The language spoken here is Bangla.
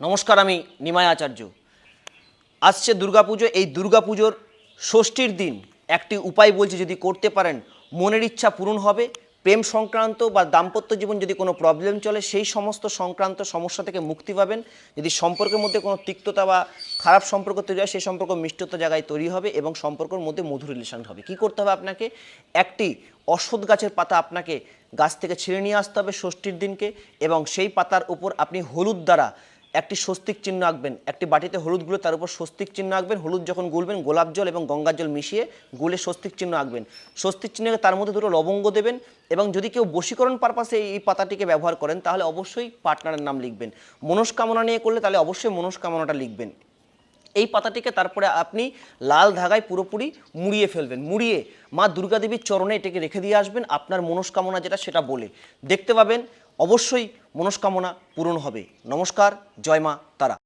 নমস্কার, আমি নিমায় আচার্য। আসছে দুর্গাপুজো, এই দুর্গাপুজোর ষষ্ঠীর দিন। একটি উপায় বলছি, যদি করতে পারেন, মনের ইচ্ছা পূরণ হবে, প্রেম সংক্রান্ত বা দাম্পত্য জীবন যদি কোনো প্রবলেম চলে, সেই সমস্ত সংক্রান্ত সমস্যা থেকে মুক্তি পাবেন। যদি সম্পর্কের মধ্যে কোনো তিক্ততা বা খারাপ সম্পর্ক তৈরি হয়, সেই সম্পর্ক মিষ্টতা জায়গায় তৈরি হবে এবং সম্পর্কের মধ্যে মধুর রিলেশন হবে। কি করতে হবে আপনাকে? একটি অশ্বত্থ গাছের পাতা আপনাকে গাছ থেকে ছিঁড়ে নিয়ে আসতে হবে ষষ্ঠীর দিনকে এবং সেই পাতার উপর আপনি হলুদ দ্বারা একটি স্বস্তিক চিহ্ন আঁকবেন। একটি বাটিতে হলুদগুলো তার উপর স্বস্তিক চিহ্ন আঁকবেন। হলুদ যখন গুলবেন, গোলাপ জল এবং গঙ্গার জল মিশিয়ে গুলে স্বস্তিক চিহ্ন আঁকবেন। স্বস্তিক চিহ্নকে তার মধ্যে দুটো লবঙ্গ দেবেন এবং যদি কেউ বশীকরণ পারপাসে এই পাতাটিকে ব্যবহার করেন, তাহলে অবশ্যই পার্টনারের নাম লিখবেন। মনস্কামনা নিয়ে করলে তাহলে অবশ্যই মনস্কামনাটা লিখবেন। এই পাতাটিকে তারপরে আপনি লাল ধাগায় পুরোপুরি মুড়িয়ে ফেলবেন। মুড়িয়ে মা দুর্গা দেবীর চরণে এটাকে রেখে দিয়ে আসবেন। আপনার মনস্কামনা যেটা সেটা বলে। দেখতে পাবেন, অবশ্যই মনস্কামনা পূরণ হবে। নমস্কার, জয় মা তারা।